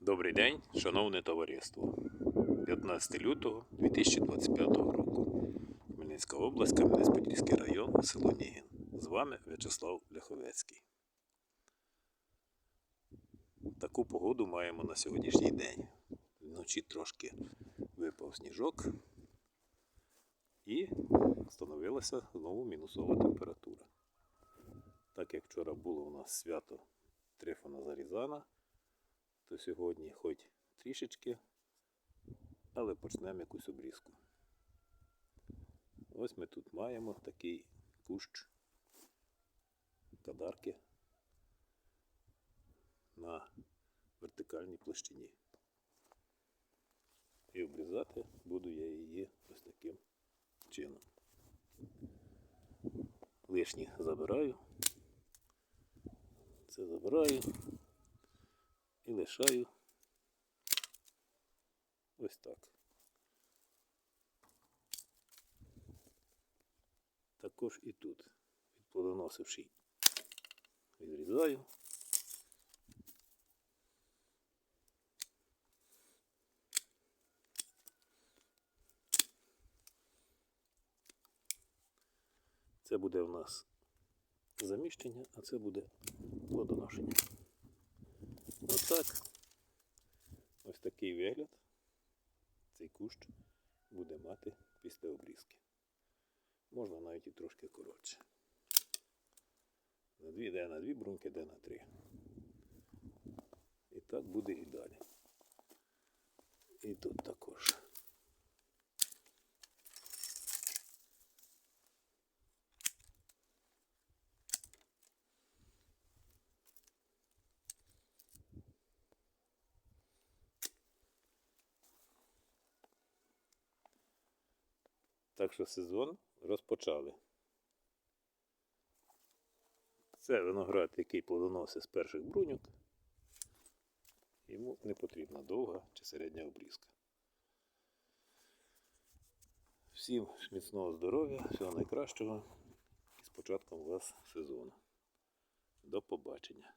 Добрий день, шановне товариство. 15 лютого 2025 року. Хмельницька область, Кам'янець-Подільський район, село Нігін. З вами В'ячеслав Ляховецький. Таку погоду маємо на сьогоднішній день. Вночі трошки випав сніжок і встановилася знову мінусова температура. Так як вчора було у нас свято Трифона Зарізана, то сьогодні хоч трішечки, але почнемо якусь обрізку. Ось ми тут маємо такий кущ кадарки на вертикальній площині. І обрізати буду я її ось таким чином. Лишні забираю. Це забираю і лишаю ось так. Також і тут, відплодоносивши, відрізаю. Це буде в нас заміщення, а це буде плодоношення. Отак. Ось такий вигляд цей кущ буде мати після обрізки. Можна навіть і трошки коротше. На дві, де на дві брунки, де на три. І так буде і далі. І тут також. Так що сезон розпочали. Це виноград, який плодоносить з перших бруньок. Йому не потрібна довга чи середня обрізка. Всім міцного здоров'я, всього найкращого і з початком вас сезону. До побачення.